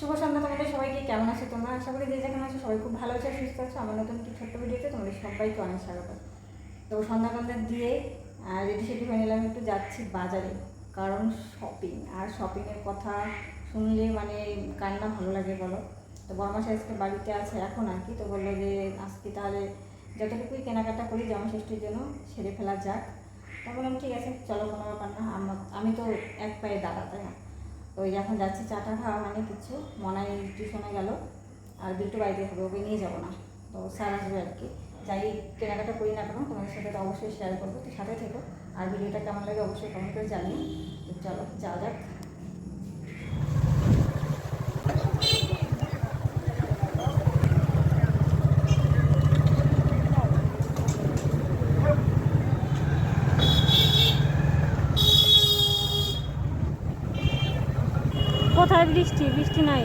শুভ সন্ধ্যা তোমাদের সবাইকে, কেমন আছো তোমরা? আশা করি যে যেখানে আছো সবাই খুব ভালো আছো সুস্থ আছো। আমার নতুন একটি ছোট্ট ভিডিওতে তোমাদের সবাইকে অনেক স্বাগত তো সন্ধ্যা সন্ধ্যা দিয়ে রেডি সেটি হয়ে নিলাম একটু যাচ্ছি বাজারে, কারণ শপিং আর শপিংয়ের কথা শুনলে মানে কান্না ভালো লাগে বলো। তো বর্মা আজকে বাড়িতে আছে এখন আর কি, তো বলল যে আজকে তাহলে যতটুকুই কেনাকাটা করি জামা ষষ্ঠীর জন্য সেরে ফেলা যাক। তা বললাম, ঠিক আছে, চলো কোনো ব্যাপার না, আমি তো এক পায়ে দাঁড়া তাই না তো ওই এখন যাচ্ছি, চাটা খাওয়া মানে কিছু। মনে টিউশনে গেল, আর বিট্টু বাড়িতে হবে, ওকে নিয়ে যাব না। তো স্যার আসবে আর কি। যাই কেনাকাটা করি না কেন, তোমাদের সাথে অবশ্যই শেয়ার করব। তো সাথে থেকো, আর ভিডিওটা কেমন লাগে অবশ্যই কমেন্ট করে জানিয়ে চলো, যাওয়া যাক। বৃষ্টি বৃষ্টি নাই।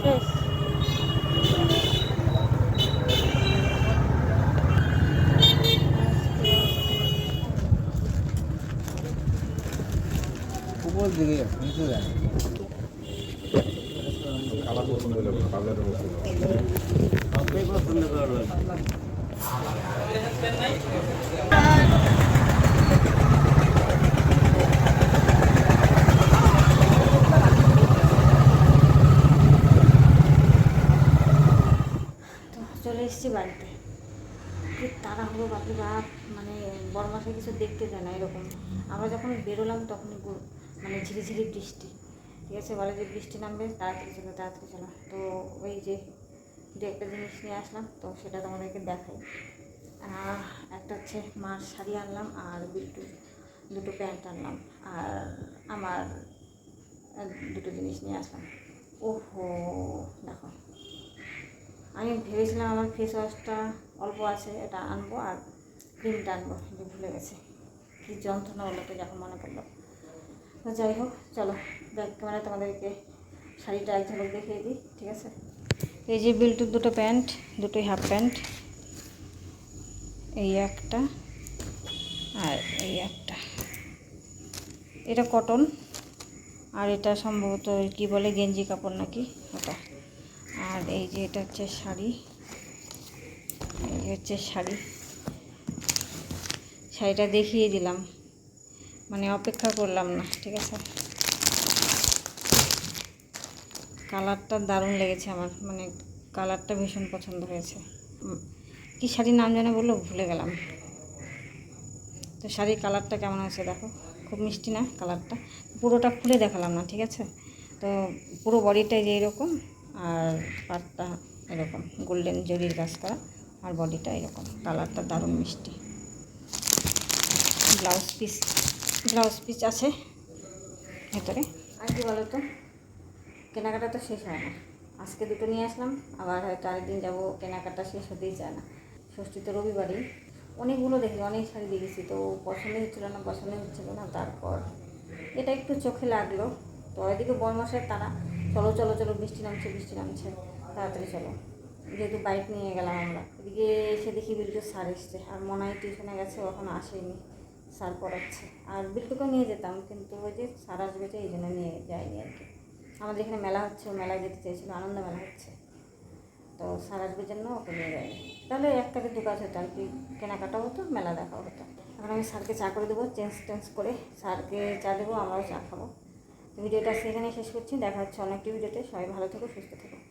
শেষ। উপর দিকে নিচে যায় কালার পছন্দ হলো কালারের পছন্দ করবে তো চলে এসেছি বাড়িতে কি তাড়াহুড়ো বাপরে বাপ মানে বড় মাসে কিছু দেখতে দেয় না এরকম। আমরা যখন বেরোলাম তখন মানে ঝিরিঝিরি বৃষ্টি। ঠিক আছে? বলে যে বৃষ্টি নামবে, তাড়াতাড়ি চলো তাড়াতাড়ি চলো। তো ওই যে দু একটা জিনিস নিয়ে আসলাম, তো সেটা তোমাদেরকে দেখাই। একটা হচ্ছে মার শাড়ি আনলাম আর বিল্টু দুটো প্যান্ট আনলাম। আর আমার দুটো জিনিস নিয়ে আসলাম। ওহো! আমি ভেবেছিলাম আমার ফেস ওয়াশটা অল্প আছে, এটা আনব আর ক্রিমটা আনব কিন্তু ভুলে গেছে। কী যন্ত্রণা হলো তো যখন মনে পড়ল। তো যাই হোক, চলো, ব্যাক ক্যামেরা তোমাদেরকে শাড়িটা এক ঝলক দেখিয়ে দিই, ঠিক আছে? এই যে বিল্টুর দুটো প্যান্ট, দুটোই হাফ প্যান্ট। এই একটা আর এই একটা। এটা কটন, আর এটা সম্ভবত কি বলে, গেঞ্জি কাপড় নাকি ওটা। আর এই যে এটা হচ্ছে শাড়ি। এই যে হচ্ছে শাড়ি। শাড়িটা দেখিয়ে দিলাম। মানে অপেক্ষা করলাম না, ঠিক আছে? কালারটা দারুণ লেগেছে আমার মানে কালারটা ভীষণ পছন্দ হয়েছে। কি শাড়ির নাম জানে বলল? ভুলে গেলাম। তো শাড়ির কালারটা কেমন আছে দেখো। খুব মিষ্টি না কালারটা? পুরোটা খুলে দেখালাম না, ঠিক আছে? তো পুরো বডিটাই যে এরকম আর পাটটা এরকম গোল্ডেন জরির কাজ করা, আর বডিটা এরকম কালারটা দারুণ মিষ্টি। ব্লাউজ পিস ব্লাউজ পিস আছে ভেতরে। আর কি বলো তো কেনাকাটা তো শেষ হয় না। আজকে দুটো নিয়ে আসলাম, আবার হয়তো আরেকদিন যাব, কেনাকাটা শেষ হতেই চায় না। ষষ্ঠী তো রবিবারই। অনেকগুলো দেখি, অনেক শাড়ি দেখেছি, তো পছন্দ হচ্ছিল না পছন্দ হচ্ছিল না, তারপর। এটা একটু চোখে লাগল, তো এদিকে বরমাসের তারা চলো চলো চলো, বৃষ্টি নামছে বৃষ্টি নামছে। তাড়াতাড়ি চলো। যেহেতু বাইক নিয়ে গেলাম আমরা। এদিকে এসে দেখি বিল্টু স্যার এসছে। আর মনে হয় টিউশনে গেছে, ও এখন আসেনি। স্যার পড়াচ্ছে। আর বিল্টুকেও নিয়ে যেতাম, কিন্তু ওই যে স্যার আসবে এই জন্য নিয়ে যায়নি আর কি। আমাদের এখানে মেলা হচ্ছে, ও মেলায় যেতে চেয়েছিল, আনন্দ মেলা হচ্ছে। তো স্যার আসবে জন্য ওকে নিয়ে যায়নি। তাহলে এক কাজে দু কাজ হতো আর কি। কেনাকাটা হতো, মেলা দেখা হতো। এখন আমি স্যারকে চা করে দেবো চেঞ্জ টেঞ্জ করে স্যারকে চা দেবো, আমরাও চা খাব। ভিডিওটা সেখানে শেষ করছি। দেখা হচ্ছে অনেকটি ভিডিওতে। সবাই ভালো থেকো সুস্থ থেকো।